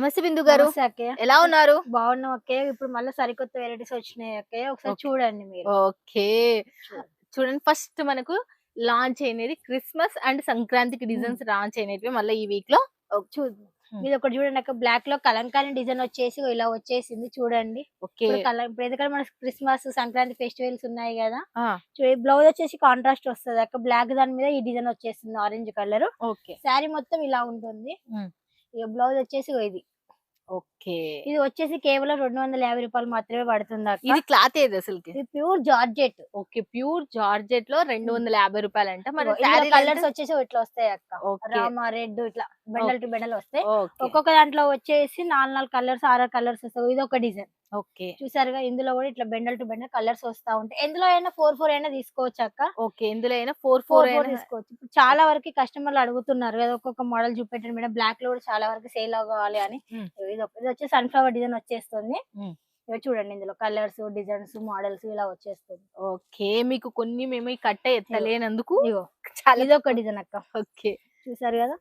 నమస్తే బిందు గారు. ఎలా ఉన్నారు? బాగున్నాం అక్కయ్య ఇప్పుడు మళ్ళీ సరికొత్త వెరైటీస్ వచ్చినాయి అక్కయ్య ఒకసారి. చూడండి మీరు. ఓకే. చూడండి ఫస్ట్ మనకు లాంచ్ అయినది క్రిస్మస్ అండ్ సంక్రాంతికి డిజైన్స్ లాంచ్ అయినవి మళ్ళీ ఈ వీక్లో చూద్దాం. ఇది ఒకటి చూడండి అక్క. బ్లాక్లో కలంకారీ డిజైన్ వచ్చేసి ఇలా వచ్చేసింది. చూడండి. ఓకే. ఇప్పుడు ఎందుకంటే మన క్రిస్మస్ సంక్రాంతి ఫెస్టివల్స్ ఉన్నాయి కదా. బ్లౌజ్ వచ్చేసి కాంట్రాస్ట్ వస్తుంది అక్క. బ్లాక్ దాని మీద ఈ డిజైన్ వచ్చేస్తుంది ఆరెంజ్ కలర్. ఓకే. శారీ మొత్తం ఇలా ఉంటుంది. ఇక బ్లౌజ్ వచ్చేసి ఇది. ఓకే. ఇది వచ్చేసి కేవలం రెండు వందల యాభై రూపాయలు మాత్రమే పడుతుంది ఇది క్లాత్ ఏది అసలుకి? ఇది ప్యూర్ జార్జెట్. ఓకే ప్యూర్ జార్జెట్లో రెండు వందల యాభై రూపాయలు అంట మన కలర్స్ వచ్చేసి ఇట్లా వస్తాయి అక్క. రామ రెడ్ ఇట్లా బెండల్ టు బెండల్ వస్తాయి. ఒక్కొక్క దాంట్లో వచ్చేసి నాలుగు నాలుగు కలర్స్ ఆరు కలర్స్ వస్తాయి. ఇది ఒక డిజైన్. ఓకే. చూసారుగా ఇందులో కూడా ఇట్లా బెండల్ టు బెండల్ కలర్స్ వస్తా ఉంటాయి. ఎందులో అయినా ఫోర్ ఫోర్ అయినా తీసుకోవచ్చు అక్క. ఓకే. ఇందులో అయినా ఫోర్ ఫోర్ తీసుకోవచ్చు. చాలా వరకు కస్టమర్లు అడుగుతున్నారు కదా ఒక్కొక్క మోడల్ చూపెట్టండి మేడం బ్లాక్లో కూడా చాలా వరకు సేల్ అవ్వాలి అని. ఇది వచ్చి సన్ఫ్లవర్ డిజైన్ వచ్చేస్తుంది. చూడండి ఇందులో కలర్స్ డిజైన్స్ మోడల్స్ ఇలా వచ్చేస్తుంది. ఓకే. మీకు కొన్ని మేము కట్ట ఎత్తలేనందుకు చాలా ఇది ఒక డిజైన్ అక్క. ఓకే. చూసారు కదా?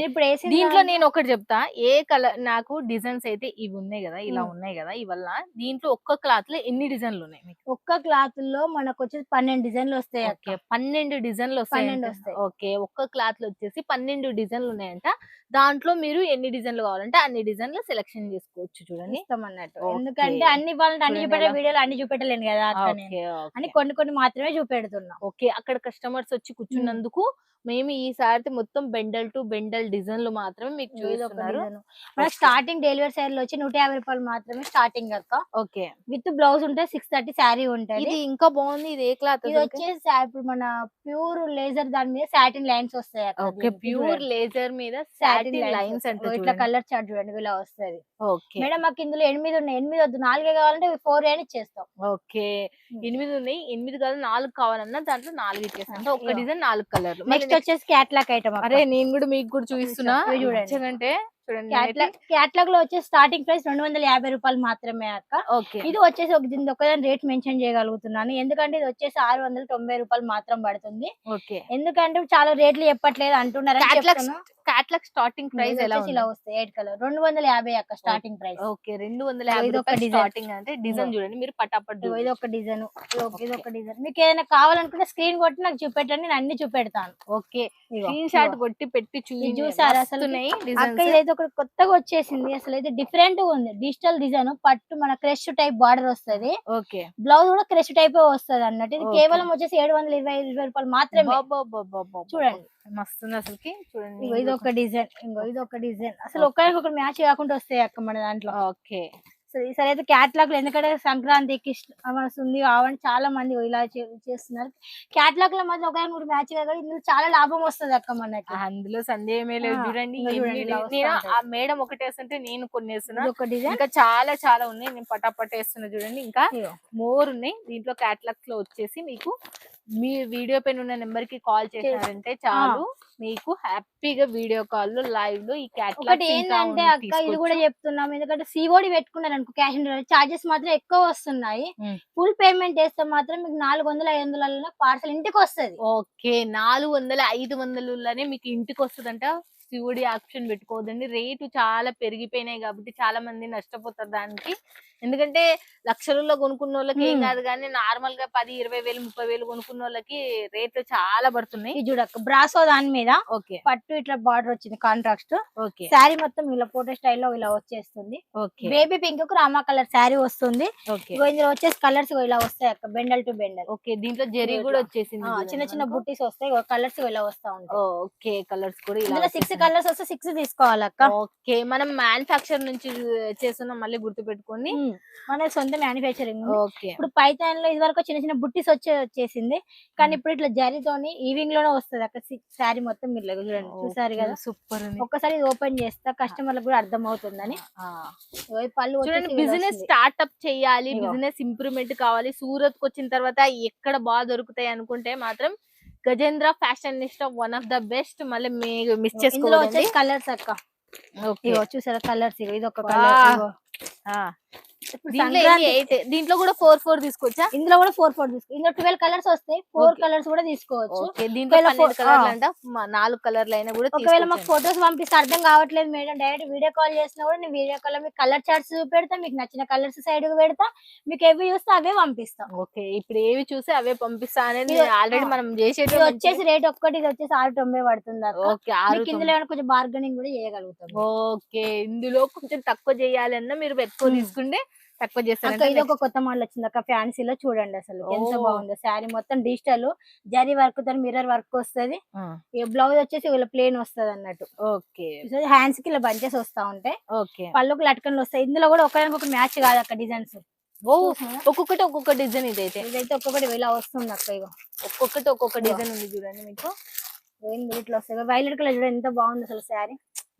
ఇప్పుడు దీంట్లో నేను ఒకటి చెప్తా. ఏ కలర్ నాకు డిజైన్స్ అయితే ఇవి ఉన్నాయి కదా ఇలా. ఉన్నాయి కదా ఇవల్ల దీంట్లో ఒక్క క్లాత్లో ఎన్ని డిజైన్లు ఉన్నాయి ఒక్క క్లాత్లో మనకు వచ్చేసి పన్నెండు డిజైన్లు వస్తాయి ఓకే. పన్నెండు డిజైన్లు వస్తాయి. ఓకే. ఒక్క క్లాత్లో వచ్చేసి పన్నెండు డిజైన్లు ఉన్నాయంట దాంట్లో మీరు ఎన్ని డిజైన్లు కావాలంటే అన్ని డిజైన్లు సెలెక్షన్ చేసుకోవచ్చు చూడండి. అన్నట్టు. ఎందుకంటే అన్ని వాళ్ళని అన్ని చూపెట్టే వీడియోలు అన్ని చూపెట్టలేను కదా అని. కొన్ని కొన్ని మాత్రమే చూపెడుతున్నా. ఓకే. అక్కడ కస్టమర్స్ వచ్చి కూర్చున్నందుకు మేము ఈ సారి మొత్తం బెండల్ టు బెండల్ డిజైన్లు మాత్రమే మీకు ఇది ఒక చూపిస్తున్నారు. డిజైన్. మనకి స్టార్టింగ్ డెలివరీ సైడ్లో వచ్చి నూట యాభై రూపాయలు మాత్రమే స్టార్టింగ్ అక్క. ఓకే. విత్ బ్లౌజ్ ఉంటే సిక్స్ థర్టీ శారీ ఉంటుంది. ఇది ఇంకా బాగుంది ఇది ఏ క్లాత్ ఇది వచ్చేసి ఇప్పుడు మన ప్యూర్ లేజర్ దాని మీద సాటిన్ లైన్స్ వస్తాయి ఓకే. ప్యూర్. లేజర్ మీద సాటిన్ లైన్స్. అంటే ఇట్లా కలర్ చార్ట్ చూడండి ఇలా వస్తది. ఓకే. మేడం మాకు ఇందులో ఎనిమిది ఉన్నాయి. ఎనిమిది వద్దు నాలుగే కావాలంటే ఫోర్ అని ఇచ్చేస్తాం. ఓకే. ఎనిమిది ఉన్నాయి. ఎనిమిది కాదు నాలుగు కావాలన్నా దాంట్లో నాలుగు ఒక్క ఇదిగో. డిజైన్ నాలుగు కలర్ నెక్స్ట్ వచ్చేసి క్యాట్లాక్ ఐటమ్ అరే నేను కూడా మీకు కూడా చూపిస్తున్నా చూడండి. చూడండి చూడండి క్యాట్లాగ్లో వచ్చేసి స్టార్టింగ్ ప్రైస్ రెండు వందల యాభై రూపాయలు మాత్రమే అక్క. ఓకే. ఇది వచ్చేసి ఒక దీని ఒకదాని రేట్ మెన్షన్ చేయగలుగుతున్నాను. ఎందుకంటే ఇది వచ్చేసి ఆరు వందల తొంభై రూపాయలు మాత్రం పడుతుంది. ఓకే. ఎందుకంటే చాలా రేట్లు చెప్పట్లేదు అంటున్నారు క్యాట్లాగ్ స్టార్టింగ్ ప్రైస్ ఎలా ఇలా వస్తాయి ఎయిట్ కలర్ రెండు వందల యాభై అక్క స్టార్టింగ్ ప్రైస్ ఓకే రెండు వందల యాభై రూపాయలు. స్టార్టింగ్ అంటే డిజైన్ చూడండి మీరు పటాపట్ ఇది. ఒక డిజైన్ ఇది. ఒక డిజైన్ మీకు ఏదైనా కావాలనుకుంటే స్క్రీన్ కొట్టి నాకు చూపెట్టండి నేను అన్ని చూపెడతాను. ఓకే. Screenshot. కొట్టి పెట్టి చూసి చూసారా అసలు? అక్క ఇదైతే ఒకటి కొత్తగా వచ్చేసింది. అసలు అయితే డిఫరెంట్గా ఉంది. డిజిటల్ డిజైన్ పట్టు మన క్రెష్ టైప్ బార్డర్ వస్తది. ఓకే. బ్లౌజ్ కూడా క్రెష్ టైప్ వస్తది అన్నట్టు. ఇది. కేవలం వచ్చేసి ఏడు వందల ఇరవై ఇరవై రూపాయలు మాత్రమే. చూడండి. మస్తుంది అసలుకి. చూడండి. ఇగో ఇది ఒక డిజైన్ ఇంకో ఇది ఒక డిజైన్ అసలు ఒకరికి మ్యాచ్ కాకుండా వస్తాయి అక్క మన దాంట్లో. ఓకే. సో ఈసారి అయితే క్యాట్లాగ్లో ఎందుకంటే సంక్రాంతికి ఉంది కావాలని చాలా మంది ఇలా చేస్తున్నారు. క్యాట్లాగ్లో మధ్య ఒక కూడా మ్యాచ్ ఇందులో చాలా లాభం వస్తుంది అక్క మనకి. అందులో సందేహమే లేదు. చూడండి నేను. ఆ మేడం ఒకటి వేస్తుంటే నేను కొన్ని వేస్తున్నా. ఒక డిజైన్ ఇంకా చాలా చాలా ఉన్నాయి. నేను పటాపట్ వేస్తున్నా చూడండి. ఇంకా మోర్ ఉన్నాయి. దీంట్లో క్యాటలాగ్స్లో వచ్చేసి మీకు మీ వీడియో పైన ఉన్న నెంబర్కి కాల్ చేశారంటే చాలు. మీకు హ్యాపీగా వీడియో కాల్లో లైవ్లో ఈ ఒకటి ఏంటంటే అక్క ఇది కూడా చెప్తున్నాం. ఎందుకంటే సిఓడి పెట్టుకున్నారు అనుకో క్యాష్ ఆన్ చార్జెస్ మాత్రం ఎక్కువ వస్తున్నాయి. ఫుల్ పేమెంట్ వేస్తే మాత్రం మీకు నాలుగు వందల ఐదు వందల పార్సల్ ఇంటికి వస్తది ఓకే. నాలుగు వందల ఐదు వందలలోనే మీకు ఇంటికి వస్తుందంట శివుడి ఆప్షన్ పెట్టుకోవద్దండి. రేటు చాలా పెరిగిపోయినాయి కాబట్టి చాలా మంది నష్టపోతారు దానికి. ఎందుకంటే లక్షలలో కొనుక్కున్న వాళ్ళకి ఏం. కాదు కానీ నార్మల్గా పది ఇరవై వేలు ముప్పై వేలు కొనుక్కున్న వాళ్ళకి రేట్లు చాలా పడుతున్నాయి. చూడక్క బ్రాసో దాని మీద ఓకే. పట్టు ఇట్లా బార్డర్ వచ్చింది కాంట్రాక్ట్ ఓకే. శారీ మొత్తం ఇలా ఫోటో స్టైల్లో ఇలా వచ్చేస్తుంది. ఓకే. బేబీ పింక్కు రామా కలర్ శారీ వస్తుంది. ఇందులో వచ్చేసి కలర్స్ ఇలా వస్తాయి అక్క బెండల్ టు బెండల్ ఓకే దీంట్లో జెరీ. కూడా వచ్చేసింది చిన్న చిన్న. బుట్టీస్ వస్తాయి కలర్స్ ఇలా వస్తా ఉంటాయి. ఓకే కలర్స్ కూడా ఇలా సిక్స్. కలర్స్ వస్తే సిక్స్ తీసుకోవాలి అక్క ఓకే మనం మ్యానుఫాక్చర్ నుంచి చేస్తున్నాం మళ్ళీ గుర్తు పెట్టుకోండి ఉమ్. మన సొంత మ్యానుఫ్యాక్చరింగ్ ఓకే. ఇప్పుడు పైథాన్లో ఇది వరకు చిన్న చిన్న బుట్టీస్ వచ్చే వచ్చేసింది. కానీ ఇప్పుడు ఇట్లా జరీతోని ఈవింగ్లోనే వస్తుంది అక్కడ శారీ మొత్తం మీరు చూడండి చూసారు కదా? సూపర్ ఒక్కసారి ఇది ఓపెన్ చేస్తా కస్టమర్లకు కూడా అర్థం అవుతుందని పళ్ళు బిజినెస్. స్టార్ట్అప్ చేయాలి. బిజినెస్ ఇంప్రూవ్మెంట్ కావాలి. సూరత్కి వచ్చిన తర్వాత ఎక్కడ బాగా దొరుకుతాయి అనుకుంటే మాత్రం Gajendra fashion one of the best మళ్ళీ మీరు మిస్ వచ్చేసి కలర్స్ అక్క. చూసారా కలర్స్ ఇది ఒక. కలర్ దీంట్లో కూడా ఫోర్ ఫోర్ తీసుకోవచ్చా? ఇందులో కూడా ఫోర్ ఫోర్ తీసుకో ఇందులో ట్వెల్వ్ కలర్స్ వస్తాయి ఫోర్. కలర్స్ కూడా తీసుకోవచ్చు. దీంట్లో నాలుగు కలర్లు అయినా కూడా ఒకవేళ మాకు ఫొటోస్ పంపిస్తే అర్థం కావట్లేదు మేడం డైరెక్ట్ వీడియో కాల్ చేసినా కూడా నేను వీడియో కాల్ మీకు కలర్ చార్ట్స్ పెడతా మీకు నచ్చిన కలర్స్ సైడ్ పెడతా మీకు ఏవి చూస్తే అవే పంపిస్తాం. ఓకే ఇప్పుడు ఏవి చూసి అవే పంపిస్తా అనేది ఆల్రెడీ. మనం చేసేది వచ్చేసి రేట్ ఒక్కటి ఇది వచ్చేసి ఆరు తొంభై పడుతుంది ఓకే ఇందులో కొంచెం బార్గెనింగ్ కూడా చేయగలుగుతాం. ఓకే ఇందులో కొంచెం తక్కువ చేయాలన్నా మీరు ఎక్కువ. తీసుకుంటే తక్కువ చేస్తారు ఇది ఒక కొత్త మోడల్ వచ్చింది అక్క ఫ్యాన్సీలో చూడండి అసలు. ఎంత. బాగుందో శారీ మొత్తం డిజిటల్ జరీ వర్క్తో మిర్రర్ వర్క్ వస్తది. బ్లౌజ్ వచ్చేసి ఇలా ప్లేన్ వస్తది అన్నట్టు. ఓకే. హ్యాండ్స్కి ఇలా బంచెస్ వస్తా ఉంటాయి. ఓకే. పళ్ళుకి లట్కన్లు వస్తాయి. ఇందులో కూడా ఒకదానికి ఒక మ్యాచ్ కాదు అక్క డిజైన్స్ ఓ ఒక్కొక్కటి ఒక్కొక్క డిజైన్ ఇదైతే. ఇదైతే ఒక్కొక్కటి ఇలా వస్తుంది అక్క ఇగో. ఒక్కొక్కటి ఒక్కొక్క డిజైన్ ఉంది చూడండి మీకు. ఇట్లా వస్తాయి. వైలెట్ కలర్ చూడండి ఎంత బాగుంది అసలు శారీ.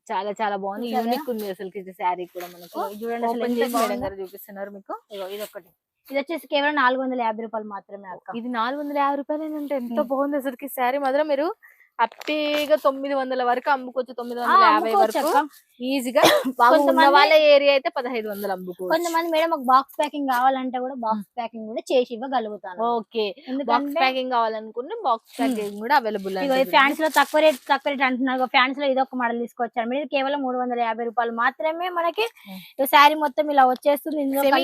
చాలా చాలా బాగుంది? యూనిక్ ఉంది అసలు ఇది శారీ కూడా మనకు చూడండి అసలు మేడం. గారు చూపిస్తున్నారు మీకు ఇది ఒకటి ఇది వచ్చేసి కేవలం నాలుగు వందల యాభై రూపాయలు మాత్రమే అక్క ఇది నాలుగు వందల యాభై రూపాయలు అంటే ఎంత. బాగుంది అసలుకి శారీ మాత్రం మీరు హ్యాపీగా తొమ్మిది వందల వరకు అమ్ముకోవచ్చు తొమ్మిది వందల యాభై వరకు. ఈజీగా. కొంతమంది- వాళ్ళ ఏరియా అయితే పదహైదు వందలు అమ్ముకోవచ్చు. కొంతమంది మేడం ఒక బాక్స్ ప్యాకింగ్ కావాలంటే కూడా బాక్స్ ప్యాకింగ్ కూడా చేసి ఇవ్వగలుగుతాను. ఓకే. బాక్స్ ప్యాకింగ్ కావాలనుకుంటే బాక్స్ ప్యాకింగ్ కూడా అవైలబుల్ ఫ్యాన్స్లో తక్కువ రేట్ తక్కువ రేట్ అంటున్నారు. ఫ్యాన్స్లో ఇదొక మోడల్ తీసుకొచ్చారు. మీరు కేవలం మూడు వందల యాభై రూపాయలు మాత్రమే మనకి. శారీ మొత్తం ఇలా వచ్చేస్తుంది.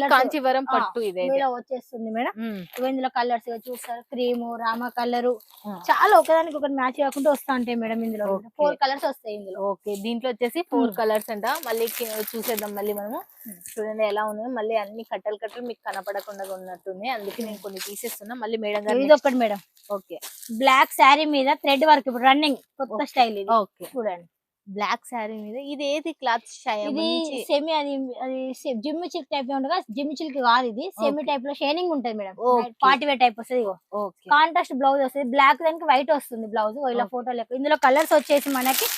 కాంచీవరం పట్టు ఇదైతే. ఇలా వచ్చేస్తుంది మేడం. ఇందులో కలర్స్ చూస్తారు. క్రీమ్ రామ కలర్. చాలా ఒకదానికి ఒకటి మ్యాచ్ కాకుండా వస్తా ఉంటాయి మేడం ఇందులో. ఫోర్ కలర్స్ వస్తాయి ఇందులో. ఓకే. దీంట్లో వచ్చేసి ఫోర్. కలర్స్ అంట. మళ్ళీ చూసేద్దాం మళ్ళీ మనము. చూడండి ఎలా ఉన్నాయో. మళ్ళీ అన్ని కట్టలు కట్టలు మీకు కనపడకుండా ఉన్నట్టుంది. అందుకే నేను కొన్ని తీసేస్తున్నా. మళ్ళీ మేడం గారు ఇది ఒకటి మేడం. ఓకే. బ్లాక్ శారీ మీద థ్రెడ్ వర్క్. ఇప్పుడు రన్నింగ్ కొత్త. స్టైల్ ఇది. ఓకే. చూడండి. బ్లాక్ శారీ మీద. ఇది ఏది? క్లాత్ ఇది సెమీ అది అది జిమ్ చిల్క్ టైప్లో ఉండగా జిమ్ చిల్క్ కాదు ఇది. సెమీ. టైప్లో షైనింగ్ ఉంటది మేడం. పార్టీ వేర్ టైప్ వస్తుంది కాంట్రాస్ట్ బ్లౌజ్ వస్తుంది. బ్లాక్ దానికి వైట్ వస్తుంది బ్లౌజ్. ఇలా. ఫోటో లెక్క ఇందులో కలర్స్ వచ్చేసి మనకి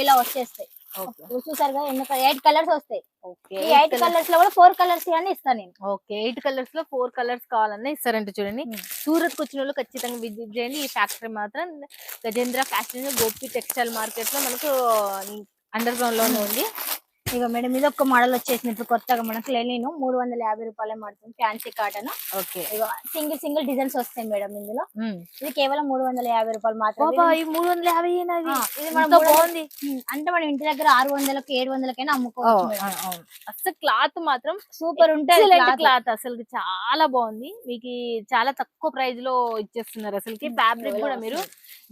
ఇలా వచ్చేస్తాయి. ఓకే. ఇప్పుడు చూసారు కదా ఎన్ని ఎయిట్ కలర్స్ వస్తాయి. Eight colours. లో కూడా ఫోర్ కలర్స్ అని ఇస్తాను నేను. ఓకే ఎయిట్ కలర్స్లో ఫోర్ కలర్స్ కావాలన్నా ఇస్తారంట చూడండి. సూరత్కు వచ్చిన వాళ్ళు ఖచ్చితంగా విజిట్ చేయండి. ఈ ఫ్యాక్టరీ మాత్రం గజేంద్ర ఫ్యాషన్ గోపి టెక్స్టైల్ మార్కెట్లో మనకు అండర్ గ్రౌండ్లోనే ఉంది. ఇక మేడం ఇది ఒక మోడల్ వచ్చేసింది ఇప్పుడు కొత్తగా మనకు లెనిన్ మూడు వందల యాభై రూపాయలే పడుతుంది fancy cotton okay single single designs వస్తాయి మేడం ఇందులో. ఇది కేవలం మూడు వందల యాభై రూపాయలు మాత్రమే మూడు వందల యాభై ఇది? మనం బాగుంది అంటే మనం ఇంటి దగ్గర ఆరు వందలకి ఏడు వందలకైనా అమ్ముకోవచ్చు. అసలు క్లాత్ మాత్రం సూపర్ ఉంటుంది. క్లాత్ అసలు చాలా బాగుంది మీకు చాలా తక్కువ ప్రైస్లో ఇచ్చేస్తున్నారు అసలుకి ఫ్యాబ్రిక్ కూడా మీరు.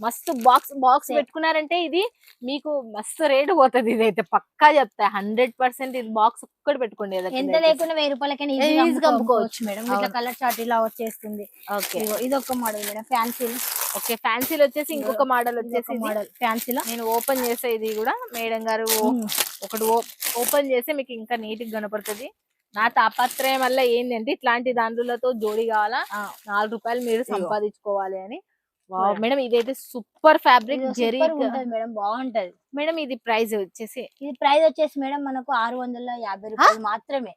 మస్తు బాక్స్ బాక్స్. పెట్టుకున్నారంటే ఇది మీకు మస్తు రేటు పోతుంది ఇది అయితే పక్కా చెప్తా హండ్రెడ్ పర్సెంట్ ఇది బాక్స్ ఒక్కటి పెట్టుకోండి ఎంత లేకుండా వెయ్యి రూపాయలకైనా ఈజీగా అమ్ముకోవచ్చు. మేడం. ఇట్లా. కలర్ చార్ట్ ఇలా వచ్చేస్తుంది. ఓకే. ఇది ఒక మోడల్ మేడం ఫ్యాన్సీ ఓకే ఫ్యాన్సీలో వచ్చేసి ఇంకొక మోడల్ వచ్చేసి. మోడల్ ఫ్యాన్సీలో నేను ఓపెన్ చేసే ఇది కూడా మేడం గారు ఒకటి ఓపెన్ చేస్తే మీకు ఇంకా నీట్గా కనపడుతుంది. నా తాపత్రయం వల్ల ఏంటంటే ఇట్లాంటి దాంట్లతో జోడి కావాలా? నాలుగు రూపాయలు మీరు. సంపాదించుకోవాలి అని. మేడం. ఇదైతే సూపర్ ఫ్యాబ్రిక్ జెరీ ఉంటది మేడం బాగుంటది. మేడం ఇది ప్రైస్ వచ్చేసి ఇది ప్రైస్ వచ్చేసి మేడం మనకు ఆరు వందల యాభై రూపాయలు మాత్రమే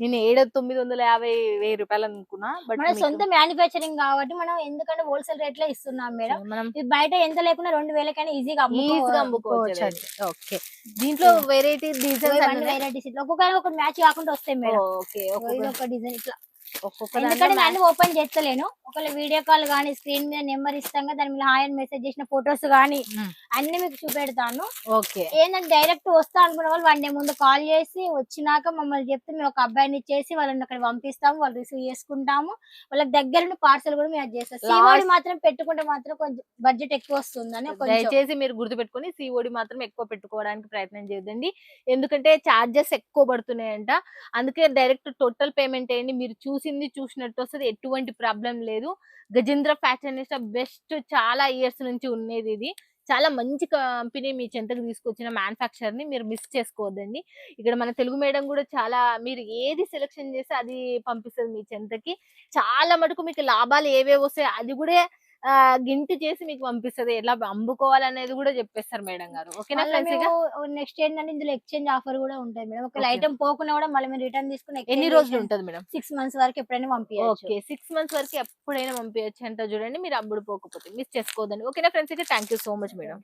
నేను ఏడు తొమ్మిది వందల యాభై వెయ్యి రూపాయలు అనుకున్నా బట్ మన సొంత మ్యానుఫ్యాక్చరింగ్ కాబట్టి మనం ఎందుకంటే హోల్సేల్ రేట్లో ఇస్తున్నాం మేడం. మనం బయట ఎంత లేకుండా రెండు వేలకైనా ఈజీగా ఈజీగా అమ్ముకోవచ్చు ఓకే. దీంట్లో వెరైటీ డిజైన్స్ వెరైటీస్ ఇట్లా ఒక్కొక్క ఒక మ్యాచ్ కాకుండా వస్తాయి మేడం. ఓకే ఒక డిజైన్ ఇట్లా. ఎందుకంటే దాంట్లో నేను ఓపెన్ చేస్తలేను. ఒకవేళ వీడియో కాల్ గానీ స్క్రీన్ మీద నెంబర్ ఇస్తాం దాని మీద హాయ్ అని మెసేజ్ చేసిన ఫొటోస్ గానీ మ్మ్. అన్ని మీకు చూపెడతాను. ఓకే. ఏంటంటే డైరెక్ట్ వస్తా అనుకున్న వాళ్ళు వన్ డే ముందు కాల్ చేసి వచ్చినాక మమ్మల్ని చెప్తే మేము ఒక అబ్బాయిని ఇచ్చేసి వాళ్ళని అక్కడ పంపిస్తాము వాళ్ళు రిసీవ్ చేసుకుంటాము. వాళ్ళకి దగ్గర పార్సల్ కూడా మేము చేస్తాం. సీఓడి మాత్రం పెట్టుకుంటే మాత్రం కొంచెం బడ్జెట్ ఎక్కువ వస్తుందని దయచేసి మీరు గుర్తుపెట్టుకొని సిఓడి మాత్రం ఎక్కువ పెట్టుకోవడానికి ప్రయత్నం చేయొద్దండి. ఎందుకంటే చార్జెస్ ఎక్కువ పడుతున్నాయంట. అందుకే డైరెక్ట్ టోటల్ పేమెంట్ అయ్యండి మీరు చూసింది చూసినట్టు వస్తుంది. ఎటువంటి ప్రాబ్లం లేదు. గజేంద్ర ఫ్యాషనిస్ట్ బెస్ట్ చాలా ఇయర్స్ నుంచి ఉండేది ఇది. చాలా మంచి కంపెనీ మీ చెంతకు తీసుకొచ్చిన మ్యానుఫ్యాక్చర్ని మీరు మిస్ చేసుకోవద్దండి. ఇక్కడ మన తెలుగు మేడం కూడా చాలా మీరు ఏది సెలెక్షన్ చేస్తే అది పంపిస్తుంది మీ చెంతకి. చాలా మటుకు మీకు లాభాలు ఏవేవి వస్తాయి అది కూడా గింటి చేసి మీకు పంపిస్తుంది. ఎలా అమ్ముకోవాలనేది కూడా చెప్పేస్తారు మేడం గారు. ఓకేనా నెక్స్ట్ ఏంటంటే ఇందులో ఎక్స్చేంజ్ ఆఫర్ కూడా ఉంటుంది మేడం. ఒకవేళ. ఐటమ్ పోకున్నా కూడా మళ్ళీ మీరు రిటర్న్ తీసుకుని ఎన్ని రోజులు ఉంటుంది మేడం? సిక్స్ మంత్స్ వరకు ఎప్పుడైనా పంపించవచ్చు ఓకే. సిక్స్ మంత్స్ వరకు ఎప్పుడైనా పంపించచ్చు అంట చూడండి. మీరు అమ్ముడు పోకపోతే మిస్ చేసుకోవద్దండి. ఓకేనా ఫ్రెండ్స్ ఇక? Thank you so much madam.